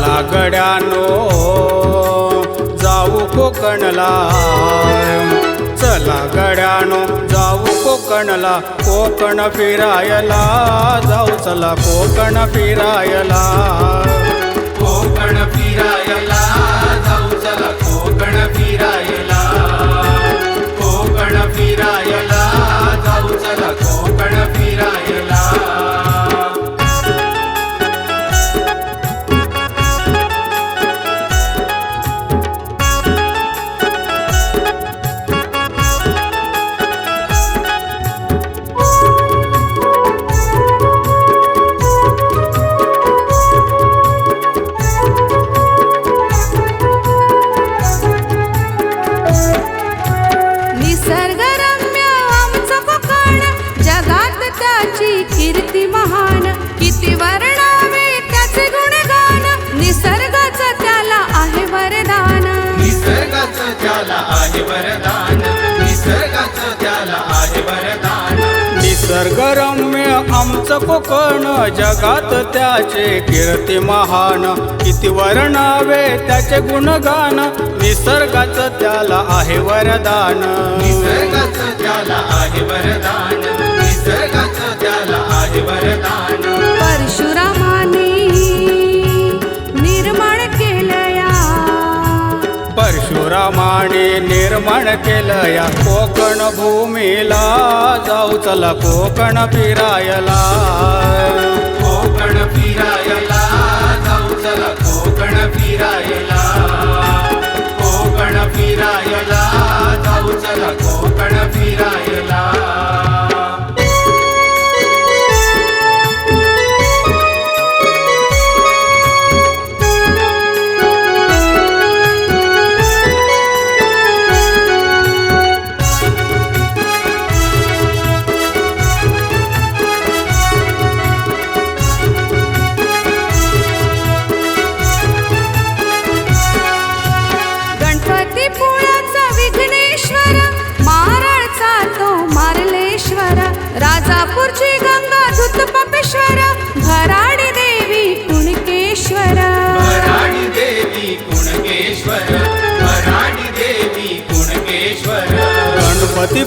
लागड्यानो जाऊ कोकणला. चला गड्यानो जाऊ कोकणला कोकण फिरायला. जाऊ चला कोकण फिरायला. कोकण फिरायला. निसर्गाचं त्याला आहे वरदान. निसर्गरम्य आमचं कोकण जगात त्याचे कीर्ती महान. किती वर्णावे त्याचे गुणगान निसर्गाचं त्याला आहे वरदान. निसर्गाचं त्याला आहे वरदान. निसर्गाचं त्याला आहे वरदान. निर्माण केलं या कोकण भूमीला. जाऊ चला कोकण फिरायला.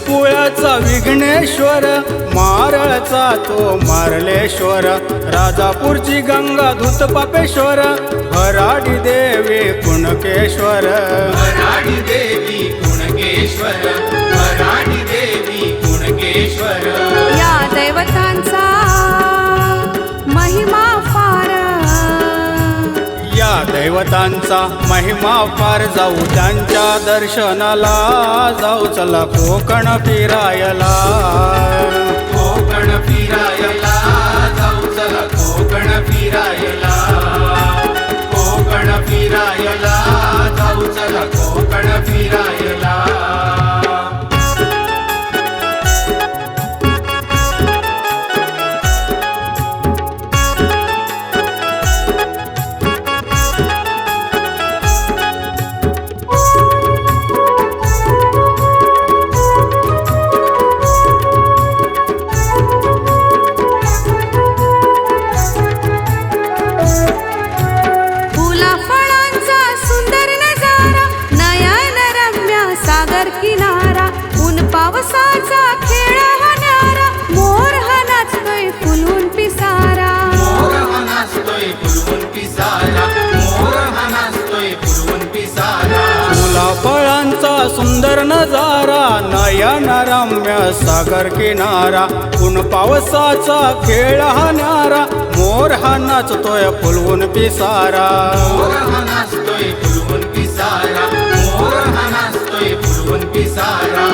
पुळ्याचा विघ्नेश्वर मारळचा तो मारलेश्वर राजापूरची गंगा धुत पापेश्वर भराडी देवी कुणकेश्वर. देवी कुणकेश्वर देवी कुणकेश्वर. संतांचा महिमा पार जाऊ त्यांच्या दर्शनाला. जाऊ चला कोकण फिरायला. कोकण फिरायला. जाऊ चला कोकण फिरायला. सुंदर नजारा नयन रम्य सागर किनारा ऊन पावसाचा खेळ हा न्यारा मोर हा नाचतोय फुलवून पिसारा मोर हा नाचतोय फुलवून पिसारा.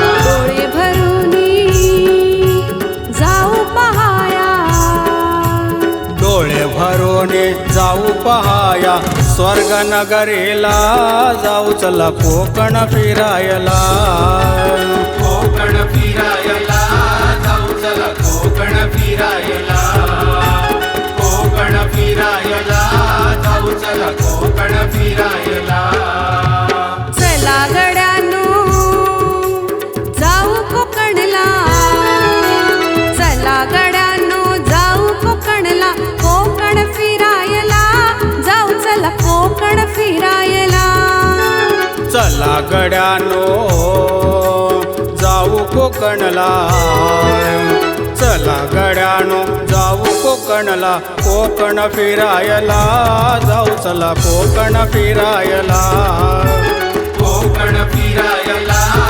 कोणे जाऊ पहाया स्वर्ग नगरीला जाऊ चला कोकण फिरायला. कोकण फिराय फिरायला. चला गड्यानो जाऊ कोकणला. चला गड्यानो जाऊ कोकणला कोकण फिरायला. जाऊ चला कोकण फिरायला. कोकण फिरायला.